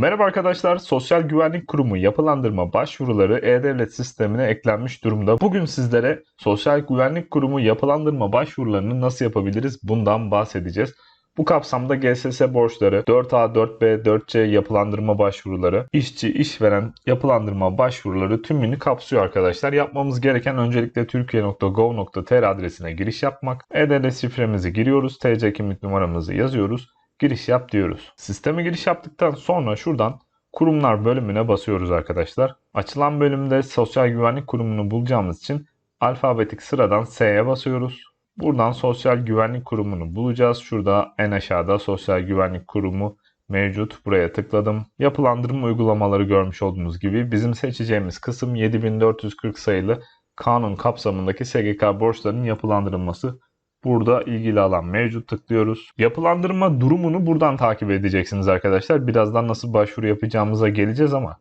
Merhaba arkadaşlar, Sosyal Güvenlik Kurumu yapılandırma başvuruları E-Devlet sistemine eklenmiş durumda. Bugün sizlere Sosyal Güvenlik Kurumu yapılandırma başvurularını nasıl yapabiliriz bundan bahsedeceğiz. Bu kapsamda GSS borçları, 4A, 4B, 4C yapılandırma başvuruları, işçi, işveren yapılandırma başvuruları tümünü kapsıyor arkadaşlar. Yapmamız gereken öncelikle türkiye.gov.tr adresine giriş yapmak. E-Devlet şifremizi giriyoruz, TC kimlik numaramızı yazıyoruz giriş yap diyoruz. Sisteme giriş yaptıktan sonra şuradan kurumlar bölümüne basıyoruz arkadaşlar. Açılan bölümde sosyal güvenlik kurumunu bulacağımız için alfabetik sıradan S'ye basıyoruz. Buradan sosyal güvenlik kurumunu bulacağız. Şurada en aşağıda sosyal güvenlik kurumu mevcut. Buraya tıkladım. Yapılandırma uygulamaları görmüş olduğunuz gibi bizim seçeceğimiz kısım 7440 sayılı kanun kapsamındaki SGK borçlarının yapılandırılması. Burada ilgili alan mevcut tıklıyoruz. Yapılandırma durumunu buradan takip edeceksiniz arkadaşlar. Birazdan nasıl başvuru yapacağımıza geleceğiz ama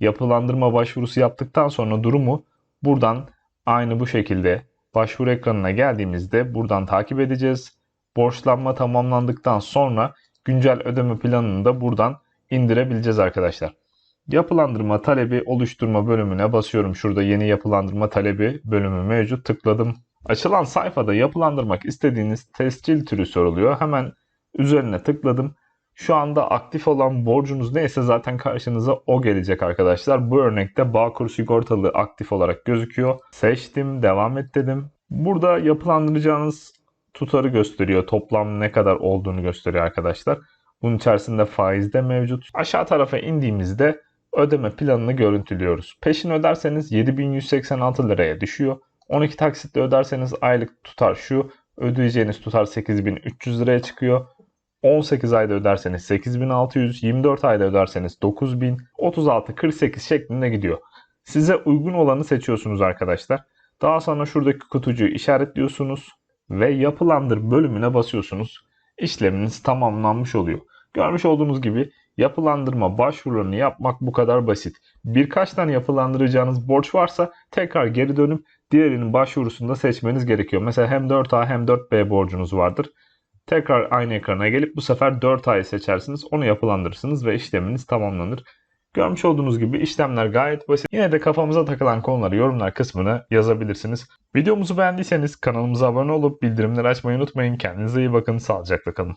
yapılandırma başvurusu yaptıktan sonra durumu buradan aynı bu şekilde başvuru ekranına geldiğimizde buradan takip edeceğiz. Borçlanma tamamlandıktan sonra güncel ödeme planını da buradan indirebileceğiz arkadaşlar. Yapılandırma talebi oluşturma bölümüne basıyorum. Şurada yeni yapılandırma talebi bölümü mevcut. Tıkladım. Açılan sayfada yapılandırmak istediğiniz tescil türü soruluyor. Hemen üzerine tıkladım. Şu anda aktif olan borcunuz neyse zaten karşınıza o gelecek arkadaşlar. Bu örnekte Bağkur sigortalı aktif olarak gözüküyor. Seçtim, devam et dedim. Burada yapılandıracağınız tutarı gösteriyor. Toplam ne kadar olduğunu gösteriyor arkadaşlar. Bunun içerisinde faiz de mevcut. Aşağı tarafa indiğimizde ödeme planını görüntülüyoruz. Peşin öderseniz 7186 liraya düşüyor. 12 taksitle öderseniz aylık tutar şu. Ödeyeceğiniz tutar 8300 liraya çıkıyor. 18 ayda öderseniz 8600, 24 ayda öderseniz 9000, 36, 48 şeklinde gidiyor. Size uygun olanı seçiyorsunuz arkadaşlar. Daha sonra şuradaki kutucuğu işaretliyorsunuz ve yapılandır bölümüne basıyorsunuz. İşleminiz tamamlanmış oluyor. Görmüş olduğunuz gibi yapılandırma başvurularını yapmak bu kadar basit. Birkaç tane yapılandıracağınız borç varsa tekrar geri dönüp diğerinin başvurusunda seçmeniz gerekiyor. Mesela hem 4A hem 4B borcunuz vardır. Tekrar aynı ekrana gelip bu sefer 4A'yı seçersiniz. Onu yapılandırırsınız ve işleminiz tamamlanır. Görmüş olduğunuz gibi işlemler gayet basit. Yine de kafamıza takılan konuları yorumlar kısmına yazabilirsiniz. Videomuzu beğendiyseniz kanalımıza abone olup bildirimleri açmayı unutmayın. Kendinize iyi bakın. Sağlıcakla kalın.